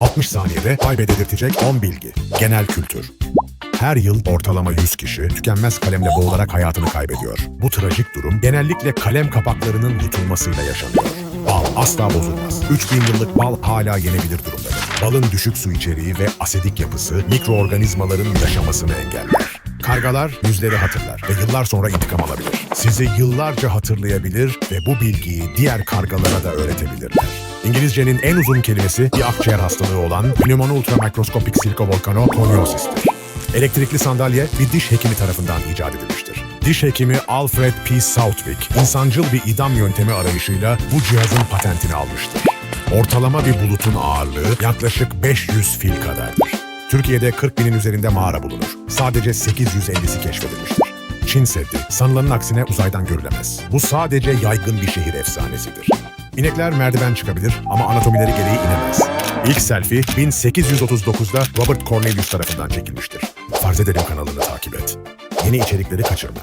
60 saniyede kaybededirtecek 10 bilgi. Genel kültür. Her yıl ortalama 100 kişi tükenmez kalemle boğularak hayatını kaybediyor. Bu trajik durum genellikle kalem kapaklarının yutulmasıyla yaşanıyor. Bal asla bozulmaz. 3000 yıllık bal hala yenebilir durumdadır. Balın düşük su içeriği ve asidik yapısı mikroorganizmaların yaşamasını engeller. Kargalar yüzleri hatırlar ve yıllar sonra intikam alabilir. Sizi yıllarca hatırlayabilir ve bu bilgiyi diğer kargalara da öğretebilirler. İngilizcenin en uzun kelimesi bir akciğer hastalığı olan pneumono ultramikroskopik silikovolkanokoniyosistir. Elektrikli sandalye bir diş hekimi tarafından icat edilmiştir. Diş hekimi Alfred P. Southwick, insancıl bir idam yöntemi arayışıyla bu cihazın patentini almıştır. Ortalama bir bulutun ağırlığı yaklaşık 500 fil kadardır. Türkiye'de 40 binin üzerinde mağara bulunur. Sadece 850'si keşfedilmiştir. Çin Seddi, sanılanın aksine uzaydan görülemez. Bu sadece yaygın bir şehir efsanesidir. İnekler merdiven çıkabilir ama anatomileri gereği inemez. İlk selfie 1839'da Robert Cornelius tarafından çekilmiştir. Farz edelim kanalını takip et. Yeni içerikleri kaçırma.